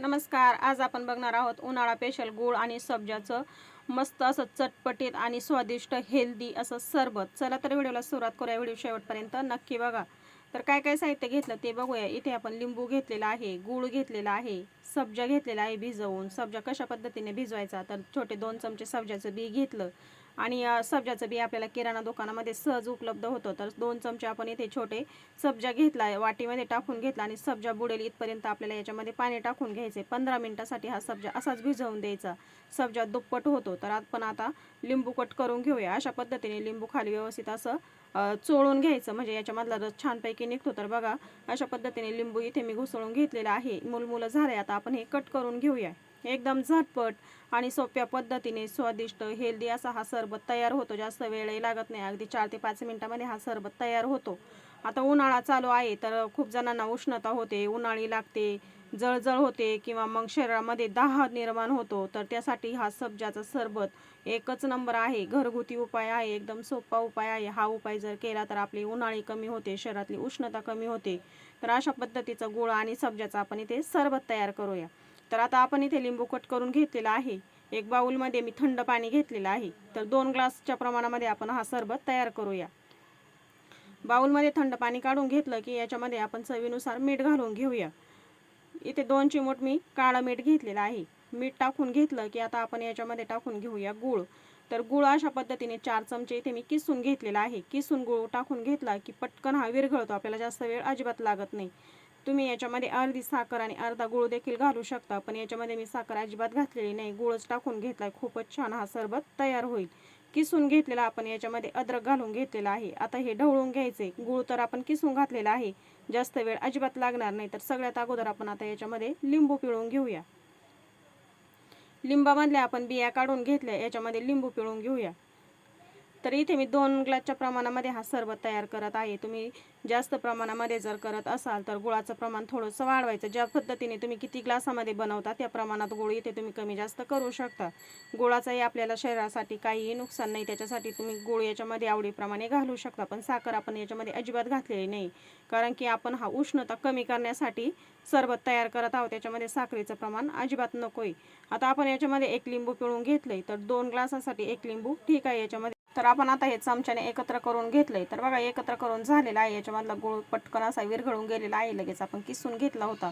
नमस्कार. आज आपण बघणार आहोत उन्हाळा स्पेशल गूळ आणि सब्जाचं मस्त असं चटपटीत आणि स्वादिष्ट हेल्दी असं सरबत. चला तर व्हिडिओला सुरुवात करूया. व्हिडिओ शेवटपर्यंत नक्की बघा. तर काय काय साहित्य घेतलं ते बघूया. इथे आपण लिंबू घेतलेला आहे गूळ घेतलेला आहे सब्जा घेतलेला आहे भिजवून. सब्जा कशा पद्धतीने भिजवायचा? तर छोटे दोन चमचे सब्जाचं बी घेतलं. आणि सब्जाचं बी आपल्याला किराणा दुकानामध्ये सहज उपलब्ध होतं. तर दोन चमचे आपण इथे छोटे सब्जा घेतला आहे वाटीमध्ये टाकून घेतला आणि सब्जा बुडेल इथपर्यंत आपल्याला याच्यामध्ये पाणी टाकून घ्यायचे पंधरा मिनिटासाठी हा सब्जा असाच भिजवून द्यायचा. सब्जा दुप्पट होतो. तर आपण आता लिंबू कट करून घेऊया. अशा पद्धतीने लिंबू खाली व्यवस्थित असं चोळून घ्यायचं. म्हणजे याच्यामधला रस छानपैकी निघतो. तर बघा अशा पद्धतीने लिंबू इथे मी घुसळून घेतलेला आहे. मुलमुलं झाले आता आपण हे कट करून घेऊया. एकदम झटपट आणि सोप्या पद्धतीने स्वादिष्ट हेल्दी असा हा सरबत तयार होतो. जास्त वेळही लागत नाही. अगदी चार ते पाच मिनिटामध्ये हा सरबत तयार होतो. आता उन्हाळा चालू आहे तर खूप जणांना उष्णता होते उन्हाळी लागते जळजळ होते किंवा मग शरीरामध्ये दाह निर्माण होतो. तर त्यासाठी हा सब्जाचा सरबत एकच नंबर आहे. घरगुती उपाय आहे एकदम सोपा उपाय आहे. हा उपाय जर केला तर आपली उन्हाळी कमी होते शरीरातली उष्णता कमी होते. तर अशा पद्धतीचा गुळ आणि सब्जाचा आपण इथे सरबत तयार करूया. तर आता आपण इथे लिंबू कट करून घेतलेला आहे. एक बाउलमध्ये मी थंड पाणी घेतलेलं आहे. तर दोन ग्लासच्या प्रमाणामध्ये आपण हा सरबत तयार करूया. बाउलमध्ये थंड पाणी काढून घेतलं की याच्यामध्ये आपण चवीनुसार मीठ घालून घेऊया. इथे दोन चिमूट मी काळं मीठ घेतलेलं आहे. मीठ टाकून घेतलं की आता आपण याच्यामध्ये टाकून घेऊया गूळ. तर गूळ अशा पद्धतीने चार चमचे इथे मी किसून घेतलेला आहे. किसून गूळ टाकून घेतला की पटकन हा विरघळतो. आपल्याला जास्त वेळ अजिबात लागत नाही. तुम्ही याच्यामध्ये अर्धी साखर आणि अर्धा गूळ देखील घालू शकता पण याच्यामध्ये मी साखर अजिबात घातलेली नाही. गुळच टाकून घेतलाय. खूपच छान हा सरबत तयार होईल. किसून घेतलेला आपण याच्यामध्ये अद्रक घालून घेतलेला आहे. आता हे ढवळून घ्यायचे. गूळ तर आपण किसून घातलेला आहे. जास्त वेळ अजिबात लागणार नाही. तर सगळ्यात अगोदर आपण आता याच्यामध्ये लिंबू पिळून घेऊया. लिंबामधल्या आपण बिया काढून घेतल्या. याच्यामध्ये लिंबू पिळून घेऊया. तर इथे मी दोन ग्लासच्या प्रमाणामध्ये हा सरबत तयार करत आहे. तुम्ही जास्त प्रमाणामध्ये जर करत असाल तर गुळाचं प्रमाण थोडंसं वाढवायचं. ज्या पद्धतीने तुम्ही किती ग्लासामध्ये बनवता त्या प्रमाणात गुळ इथे तुम्ही कमी जास्त करू शकता. गुळाचाही आपल्याला शरीरासाठी काहीही नुकसान नाही. त्याच्यासाठी तुम्ही गुळ याच्यामध्ये आवडीप्रमाणे घालू शकता. पण साखर आपण याच्यामध्ये अजिबात घातलेली नाही. कारण की आपण हा उष्णता कमी करण्यासाठी सरबत तयार करत आहोत. त्याच्यामध्ये साखरेचं प्रमाण अजिबात नकोय. आता आपण याच्यामध्ये एक लिंबू पिळून घेतलंय. तर दोन ग्लासासाठी एक लिंबू ठीक आहे. याच्यामध्ये तर आपण आता हे चमच्याने एकत्र करून घेतलंय. तर बघा एकत्र करून झालेलं आहे. याच्यामधला गुळ पटकन असा विरघळून गेलेला आहे. लगेच आपण किसून घेतला होता.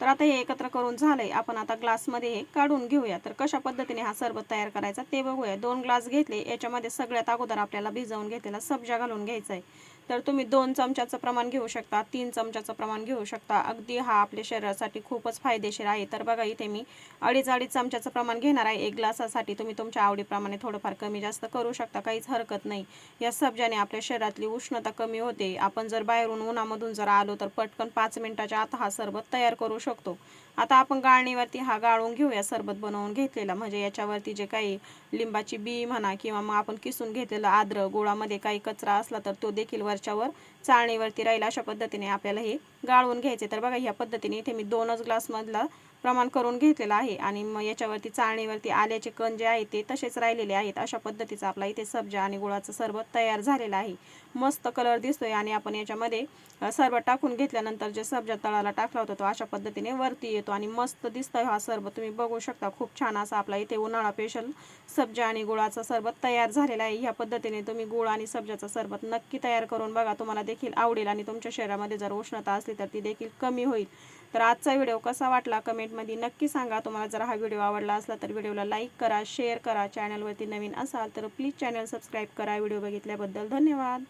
तर आता हे एकत्र करून झालंय. आपण आता ग्लासमध्ये हे काढून घेऊया. तर कशा पद्धतीने हा सरबत तयार करायचा ते बघूया. दोन ग्लास घेतले. याच्यामध्ये सगळ्यात अगोदर आपल्याला भिजवून घेतलेला सब्जा घालून घ्यायचा आहे तर तुम्ही दोन चमच्याचं प्रमाण घेऊ शकता तीन चमच्याचं प्रमाण घेऊ शकता. अगदी हा आपल्या शरीरासाठी खूपच फायदेशीर आहे. तर बघा इथे मी अडीच अडीच चमच्याचं प्रमाण घेणार आहे. एक ग्लासासाठी तुम्ही तुमच्या आवडीप्रमाणे थोडंफार कमी जास्त करू शकता. काहीच हरकत नाही. या सब्जाने आपल्या शरीरातली उष्णता कमी होते. आपण जर बाहेरून उन्हामधून जर आलो तर पटकन पाच मिनिटाच्या आत हा सरबत तयार करू शकतो. आता आपण गाळणीवरती हा गाळून घेऊया सरबत बनवून घेतलेला म्हणजे याच्यावरती जे काही लिंबाची बी म्हणा किंवा मग आपण किसून घेतलेलं आद्र गोळामध्ये काही कचरा असला तर तो देखील वर वरच्यावर चाळणीवरती राहील अशा पद्धतीने आपल्याला हे गाळून घ्यायचे. तर बघा ह्या पद्धतीने इथे मी दोनच ग्लासमधला प्रमाण करून घेतलेलं आहे. आणि मग याच्यावरती चाळणीवरती आल्याचे कण जे आहे ते तसेच राहिलेले आहेत. अशा पद्धतीचा आपला इथे सब्जा आणि गुळाचं सरबत तयार झालेलं आहे. मस्त कलर दिसतोय आणि आपण याच्यामध्ये अ, सरबत टाकून घेतल्यानंतर जे सब्जा तळाला टाकला होता तो अशा पद्धतीने वरती येतो आणि मस्त दिसतोय हा सरबत. तुम्ही बघू शकता खूप छान असा आपला इथे उन्हाळा स्पेशल सब्जा आणि गुळाचा सरबत तयार झालेला आहे. ह्या पद्धतीने तुम्ही गुळ आणि सब्जाचा सरबत नक्की तयार करून बघा. तुम्हाला देखील आवडेल आणि तुमच्या शरीरामध्ये जर उष्णता असली तर ती देखील कमी होईल. तर आजचा व्हिडिओ कसा वाटला? कमेंट कमेंटमध्ये नक्की सांगा. तुम्हाला जर हा व्हिडिओ आवडला असला तर व्हिडिओला लाईक करा शेअर करा. चॅनलवरती नवीन असाल तर प्लीज चॅनल सबस्क्राईब करा. व्हिडिओ बघितल्याबद्दल धन्यवाद.